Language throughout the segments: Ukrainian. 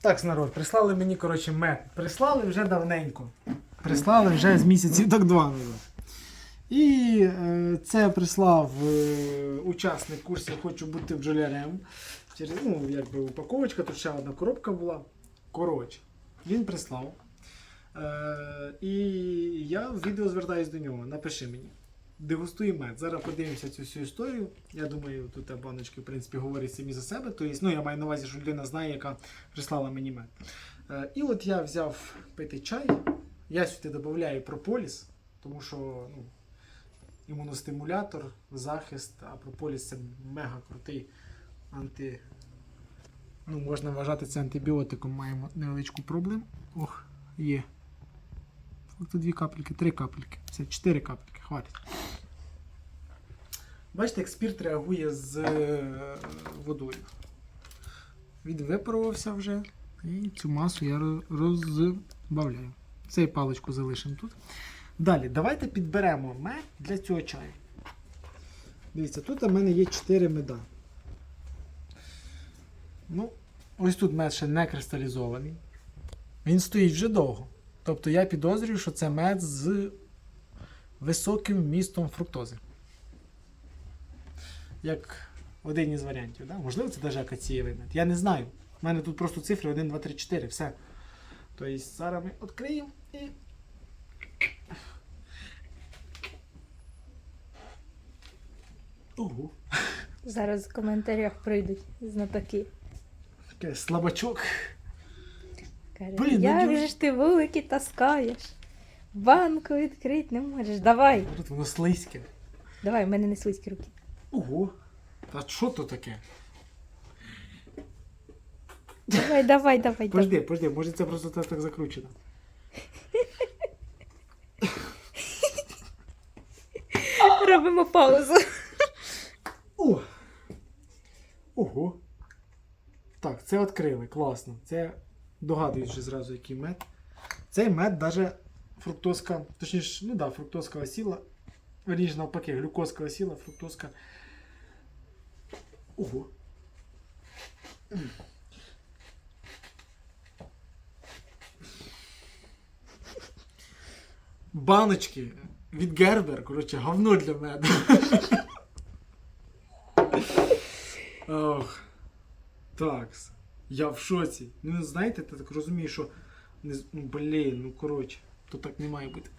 Так, народ, прислали мені, коротше, мед. Прислали вже давненько. Прислали вже з місяців так два. І е, це прислав е, учасник курсу Хочу бути бджолярем. Через, ну, якби упаковочка, тут ще одна коробка була. Коротше, він прислав. Е, і я в відео звертаюсь до нього. Напиши мені. Дегустуй мед. Зараз подивимося цю всю історію. Я думаю, тут баночки, в принципі, говорять самі за себе. Тобто, ну, я маю на увазі, що людина знає, яка прислала мені мед. Е, і от я взяв пити чай. Я сюди додаю прополіс, тому що ну, імуностимулятор, захист, а прополіс це мега крутий анти. Ну, можна вважати це антибіотиком. Маємо невеличку проблему. Ох, є. Тут дві капельки, три капельки. Це чотири капельки, хватить. Бачите, як спірт реагує з е, водою. Він випарувався вже. І цю масу я розбавляю. Цей паличку залишимо тут. Далі, давайте підберемо мед для цього чаю. Дивіться, тут у мене є 4 меда. Ну, ось тут мед ще не кристалізований. Він стоїть вже довго. Тобто я підозрюю, що це мед з високим вмістом фруктози. Як один із варіантів. Да? Можливо, це навіть акацієвий мед. Я не знаю. У мене тут просто цифри 1, 2, 3, 4, все. Тобто зараз ми відкриємо і. Ого, Зараз в коментарях прийдуть знатоки. таке слабачок. Каже, Блін, ну як дю- же ж ти вулики таскаєш? Банку відкрити не можеш. Давай, Тут воно слизьке. давай, в мене не слизькі руки. Ого. Та що то таке? Давай, давай, давай, давай. Пожди, пожди, може це просто так, так закручено. Робимо паузу. О! Ого. Так, це відкрили, класно. Це догадують вже зразу, який мед. Цей мед даже фруктозка, точніше, ну да, фруктозка осіла. Верніше навпаки, глюкозка осіла, фруктозка. Ого. Баночки від Гербер, коротше, говно для меду. Ох. Так. Я в шоці. Ну, знаєте, ти так розумієш, що. Ну, блін, ну коротше, то так не має бути.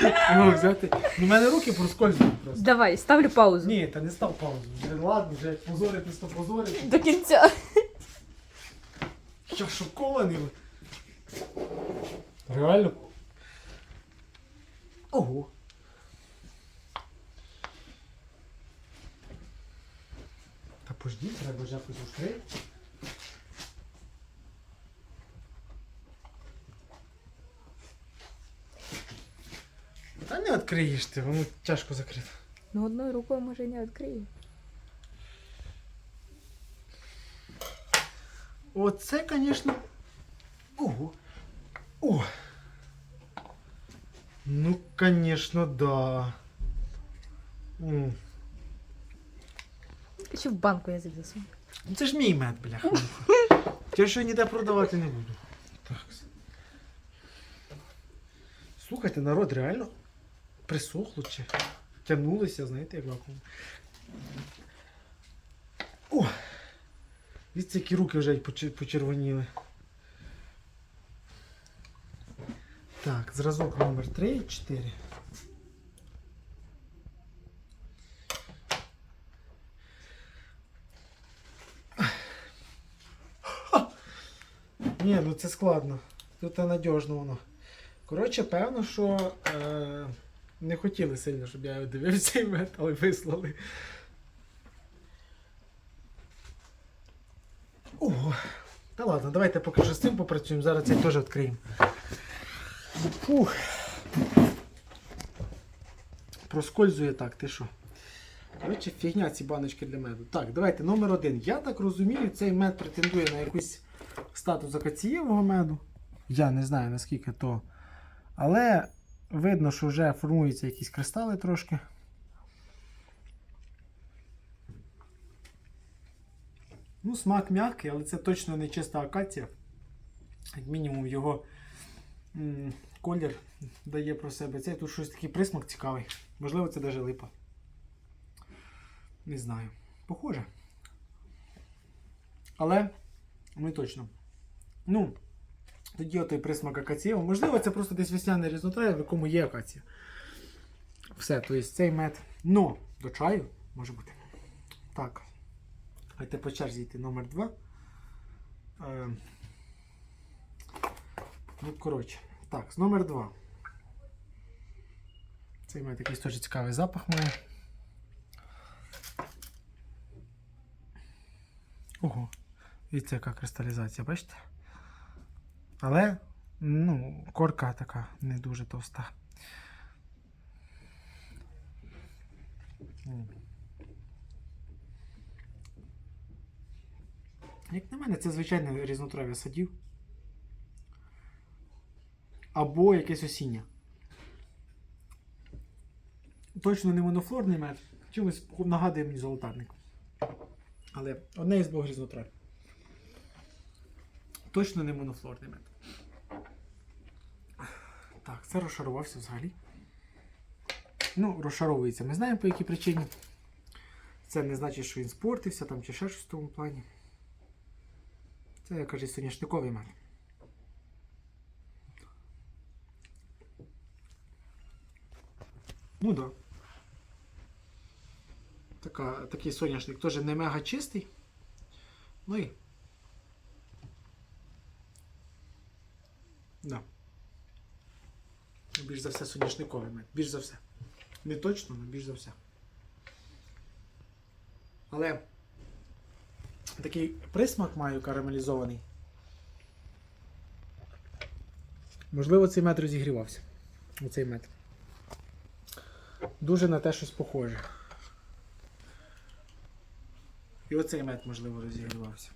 Ну, взяти. Ну, в мене руки проскользують просто. Давай, ставлю паузу. Ні, та не став паузу. Вже ладно, вже як позорити, то позорити. До кінця. Я шокований. Реально. Ого. Та пождіть, треба ж якось уштрити. Та не відкриєш ти, воно тяжко закрито. Ну, одною рукою може не відкрию. Оце, звісно. Ого. О. Ну, звісно, да. М. Ще в банку язик засуну. Ну, Це ж мій мед, бляха. Я що ніде продавати не буду. Так. Слухайте, народ реально присохло чи тягнулися, знаєте, як вакуум. О! Дивіться, які руки вже почервоніли. Так, зразок номер 3 і 4. Ні, ну це складно. Тут надіжно воно. Коротше, певно, що е, не хотіли сильно, щоб я дивився мет, але вислали. Ого. Та ладно, давайте поки що з цим попрацюємо, зараз цей теж відкриємо. Фух. Проскользує так, ти що? Коротше, фігня ці баночки для меду. Так, давайте номер один. Я так розумію, цей мед претендує на якусь статус акацієвого меду. Я не знаю наскільки то. Але видно, що вже формуються якісь кристали трошки. Ну, смак м'який, але це точно не чиста акація. Як мінімум, його м, колір дає про себе. Це тут щось такий присмак цікавий. Можливо, це навіть липа. Не знаю. Похоже. Але не точно. Ну, тоді отой присмак акації. Можливо, це просто десь весняний різнотрай, в якому є акація. Все, тобто цей мед. Но до чаю може бути. Так. Давайте по черзі йти номер 2. Е, ну, коротше. Так, з номер 2. Цей мед якийсь дуже цікавий запах має. Ого. Дивіться, яка кристалізація, бачите? Але, ну, корка така не дуже товста. Як на мене, це звичайне різнотрав'я садів. Або якесь осіння. Точно не монофлорний мед. Чимось нагадує мені золотарник. Але одне із двох різнотрав. Точно не монофлорний мед. Так, це розшарувався взагалі. Ну, розшаровується. Ми знаємо по якій причині. Це не значить, що він спортився там чи ще щось в тому плані. Це, як кажуть, соняшниковий мед. Ну. Да. Така, такий соняшник теж не мега чистий. Ну і. Да. Більш за все соняшниковий мед. Більш за все. Не точно, але більш за все. Але такий присмак маю карамелізований. Можливо, цей мед розігрівався. Оцей мед. Дуже на те щось похоже. І оцей мед, можливо, розігрівався.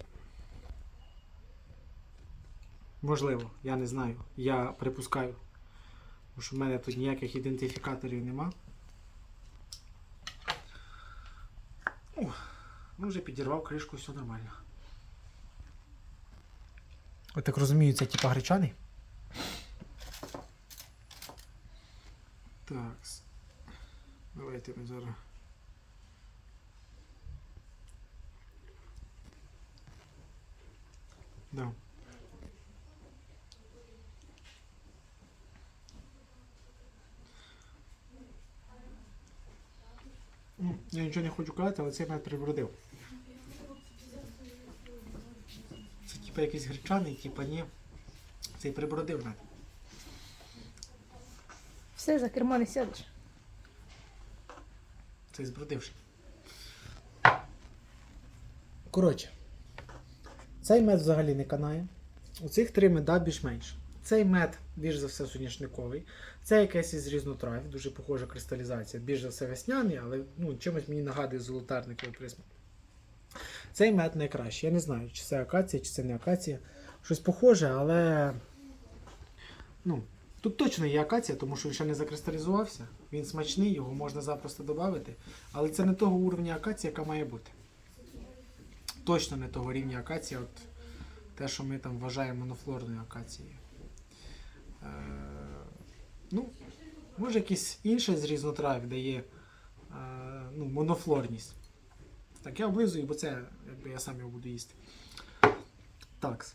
Можливо, я не знаю. Я припускаю. Тому що в мене тут ніяких ідентифікаторів нема. О, ну вже підірвав кришку, все нормально. Я так розумію, це типа гречаний? Так. Давайте ми зараз. Да. Ну, Я нічого не хочу казати, але цей мед прибродив. Це типа якийсь гречаний, типа ні. Цей прибродив мед. Все, за кермо не сядеш. Цей збродивший. Коротше, цей мед взагалі не канає. У цих три меда більш-менш. Цей мед, більш за все, соняшниковий. Це якесь із різнотрав, дуже похожа кристалізація. Більш за все весняний, але ну, чимось мені нагадує золотарниковий присмак. Цей мед найкращий. Я не знаю, чи це акація, чи це не акація. Щось похоже, але. Ну, тут точно є акація, тому що він ще не закристалізувався. Він смачний, його можна запросто додати. Але це не того уровня акація, яка має бути. Точно не того рівня акація, от те, що ми там вважаємо монофлорною акацією. Е, ну, може якийсь інший з різнотрав дає е, ну, монофлорність. Так, я облизую, бо це якби я сам його буду їсти. Так.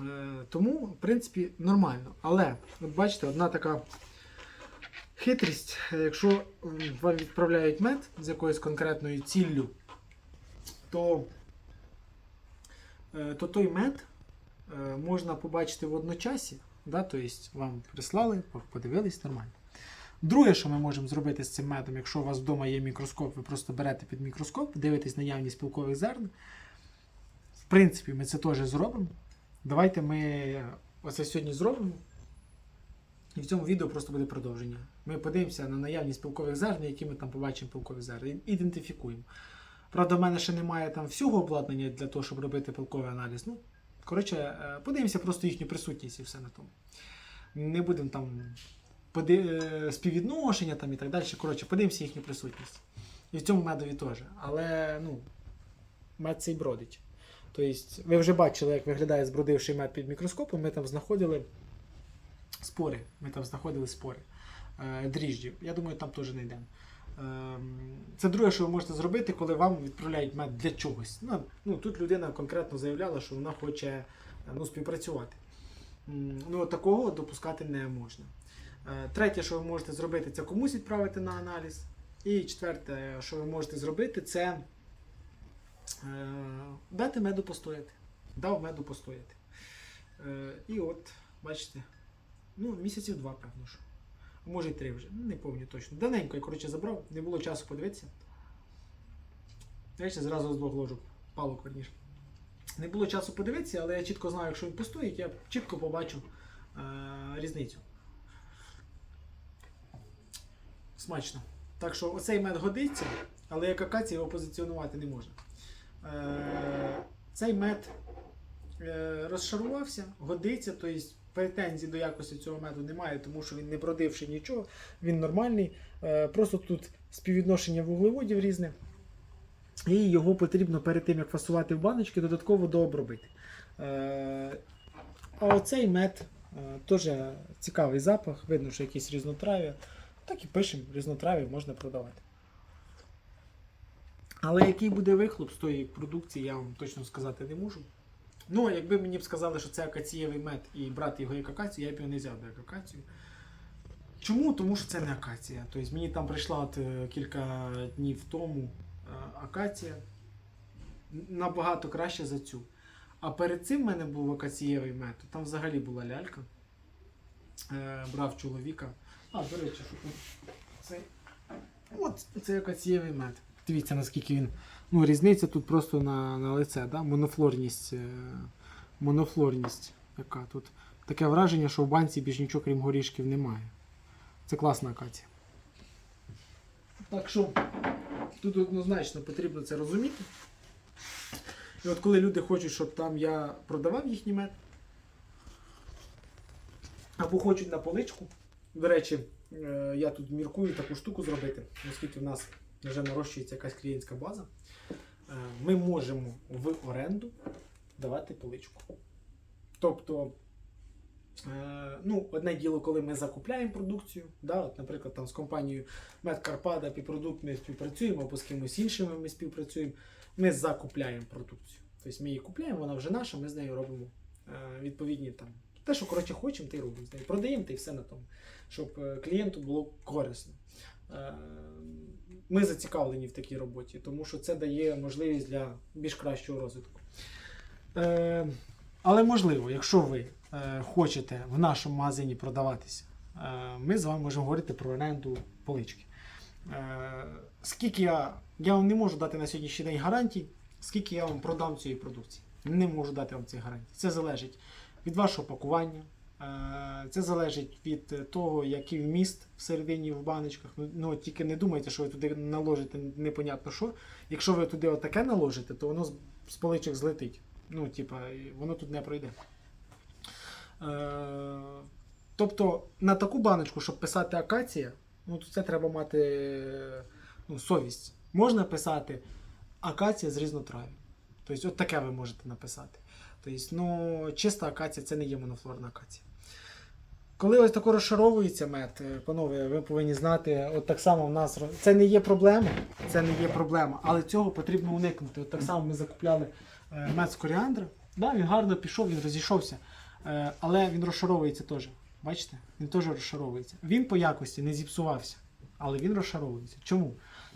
Е, тому, в принципі, нормально. Але, от бачите, одна така хитрість, якщо вам відправляють мед з якоюсь конкретною ціллю, то, то той мед можна побачити в одночасі. Да? Тобто вам прислали, подивились нормально. Друге, що ми можемо зробити з цим медом, якщо у вас вдома є мікроскоп, ви просто берете під мікроскоп, дивитесь наявність пилкових зерн. В принципі, ми це теж зробимо. Давайте ми оце сьогодні зробимо. І в цьому відео просто буде продовження. Ми подивимося на наявність пилкових зерн, які ми там побачимо пилкові зерна. Ідентифікуємо. Правда, в мене ще немає там всього обладнання для того, щоб робити пилковий аналіз. Ну, коротше, е, подивимося просто їхню присутність і все на тому. Не будемо там поди- е, співвідношення там і так далі. Коротше, подивимося їхню присутність. І в цьому медові теж. Але, ну, мед цей бродить. Тобто, ви вже бачили, як виглядає збродивший мед під мікроскопом. Ми там знаходили спори. Ми там знаходили спори е, дріжджів. Я думаю, там теж знайдемо. Ем, Це друге, що ви можете зробити, коли вам відправляють мед для чогось. Ну, ну, тут людина конкретно заявляла, що вона хоче ну, співпрацювати. Ну, такого допускати не можна. Е, Третє, що ви можете зробити, це комусь відправити на аналіз. І четверте, що ви можете зробити, це е, дати меду постояти. Дав меду постояти. Е, І от, бачите, ну, місяців два, певно, що. Може й три вже. Не пам'ятаю точно. Давненько я, коротше, забрав, не було часу подивитися. Ще зразу з двох ложок, палок верніше. Не було часу подивитися, але я чітко знаю, якщо він постоїть, я чітко побачу е- різницю. Смачно. Так що оцей мед годиться, але як акація його позиціонувати не можна. Е- цей мед е- розшарувався, годиться, тобто претензій до якості цього меду немає, тому що він не бродивши нічого, він нормальний. Е, просто тут співвідношення вуглеводів різне. І його потрібно перед тим, як фасувати в баночки, додатково дообробити. Е, а оцей мед е, теж цікавий запах, видно, що якісь різнотрав'я. Так і пишемо, різнотрав'я можна продавати. Але який буде вихлоп з тої продукції, я вам точно сказати не можу. Ну, якби мені б сказали, що це акацієвий мед і брати його як акацію, я б його не взяв би як акацію. Чому? Тому що це не акація. Тобто мені там прийшла от, е, кілька днів тому е, акація набагато краще за цю. А перед цим в мене був акацієвий мед, там взагалі була лялька. Е, брав чоловіка. А, до речі, що цей. От це акацієвий мед. Дивіться, наскільки він. Ну, різниця тут просто на, на лице, да? монофлорність. е, Монофлорність. Яка тут. Таке враження, що в банці більш нічого крім горішків немає. Це класна акація. Так що тут однозначно потрібно це розуміти. І от коли люди хочуть, щоб там я продавав їхній мед, або хочуть на поличку. До речі, е, я тут міркую таку штуку зробити, оскільки в нас вже нарощується якась клієнтська база. Е, Ми можемо в оренду давати поличку. Тобто, е, ну, одне діло, коли ми закупляємо продукцію, да, от, наприклад, там з компанією Медкарпада Піпродукт ми співпрацюємо, або з кимось іншим ми співпрацюємо, ми закупляємо продукцію. Тобто ми її купляємо, вона вже наша, ми з нею робимо е, відповідні там. Те, що коротше хочемо, й робимо з нею. Продаємо й все на тому, щоб клієнту було корисно. Е, Ми зацікавлені в такій роботі, тому що це дає можливість для більш кращого розвитку. Е, Але можливо, якщо ви е, хочете в нашому магазині продаватися, е, ми з вами можемо говорити про оренду полички. Е, Скільки я, я вам не можу дати на сьогоднішній день гарантій, скільки я вам продам цієї продукції. Не можу дати вам цих гарантій. Це залежить від вашого пакування. Е, Це залежить від е, того, який вміст всередині в баночках. Ну, Ну, тільки не думайте, що ви туди наложите непонятно що. Якщо ви туди отаке наложите, то воно з, поличок злетить. Ну, типа, воно тут не пройде. Е, тобто на таку баночку, щоб писати акація, ну, то це треба мати ну, совість. Можна писати акація з різнотрав'ям. Тобто, от таке ви можете написати. Тобто, ну, чиста акація це не є монофлорна акація. Коли ось тако розшаровується мед, е, панове, ви повинні знати, от так само в нас це не є проблема, це не є проблема, але цього потрібно уникнути. От так само ми закупляли е, мед з коріандра. Да, він гарно пішов, він розійшовся, е, але він розшаровується теж. Бачите? Він теж розшаровується. Він по якості не зіпсувався, але він розшаровується. Чому?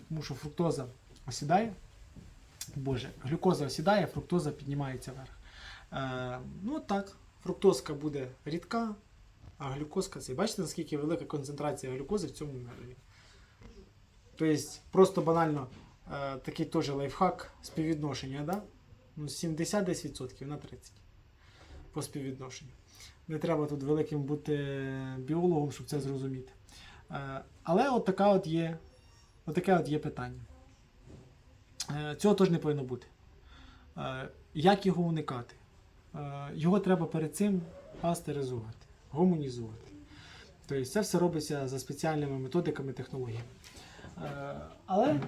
Тому що фруктоза осідає, Боже, глюкоза осідає, фруктоза піднімається вверх. Е, ну так, фруктозка буде рідка, глюкозка це. Бачите, наскільки велика концентрація глюкози в цьому медові? Тобто, просто банально е, такий теж лайфхак співвідношення, да? ну, 70 десь відсотків на 30 по співвідношенню. Не треба тут великим бути біологом, щоб це зрозуміти. Е, але от така от є, от таке от є питання. Е, Цього теж не повинно бути. Як його уникати? Його треба перед цим пастеризувати, гомонізувати. Тобто це все робиться за спеціальними методиками, технологіями. Е, Але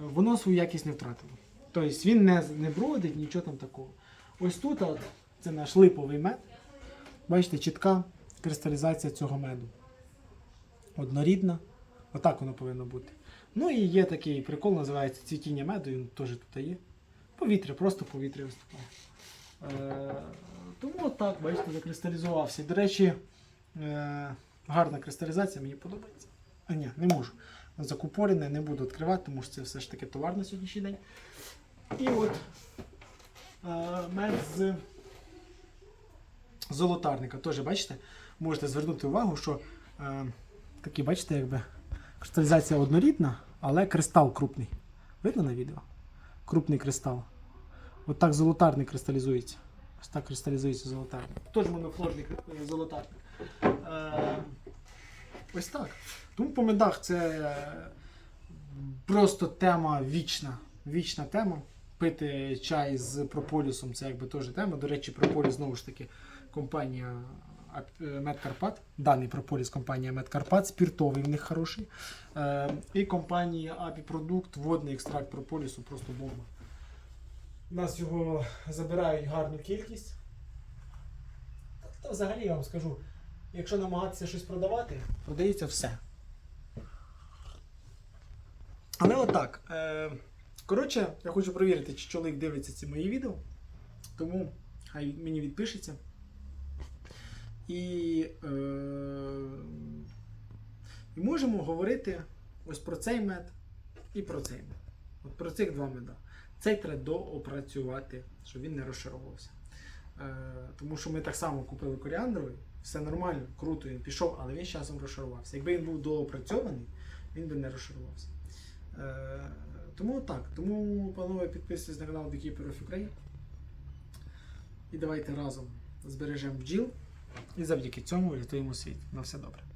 воно свою якість не втратило. Тобто він не, не бродить, нічого там такого. Ось тут от, це наш липовий мед. Бачите, чітка кристалізація цього меду. Однорідна. Отак воно повинно бути. Ну і є такий прикол, називається цвітіння меду, він теж тут є. Повітря, просто повітря виступає. Е, тому отак, бачите, закристалізувався. До речі, е, гарна кристалізація, мені подобається. А ні, не можу. Закупорене, не буду відкривати, тому що це все ж таки товар на сьогоднішній день. І от е, мед з золотарника. Теж бачите, можете звернути увагу, що такі, бачите, якби кристалізація однорідна, але кристал крупний. Видно на відео? Крупний кристал. От так золотарник кристалізується. Ось так кристалізується золотарник. Теж монофлорний кри- золотарник. Е, ось так. Тому по медах це е, просто тема вічна. Вічна тема. Пити чай з прополісом це якби теж тема. До речі, прополіс знову ж таки компанія е, Медкарпат. Даний прополіс компанія Медкарпат, спіртовий в них хороший. Е, і компанія Апіпродукт, водний екстракт прополісу, просто бомба. У нас його забирають гарну кількість. Та взагалі я вам скажу, якщо намагатися щось продавати, продається все. Але отак. Е, коротше, я хочу перевірити, чи чоловік дивиться ці мої відео. Тому хай мені відпишеться. І, е, і можемо говорити ось про цей мед і про цей мед. От про цих два меда. Цей треба доопрацювати, щоб він не розшаровувався. Е, тому що ми так само купили коріандровий, все нормально, круто, він пішов, але він з часом розшарувався. Якби він був доопрацьований, він би не розшарувався. Е, тому так. Тому, панове, підписуйтесь на канал Beekeeper of Ukraine. І давайте разом збережемо бджіл. І завдяки цьому врятуємо світ. На все добре.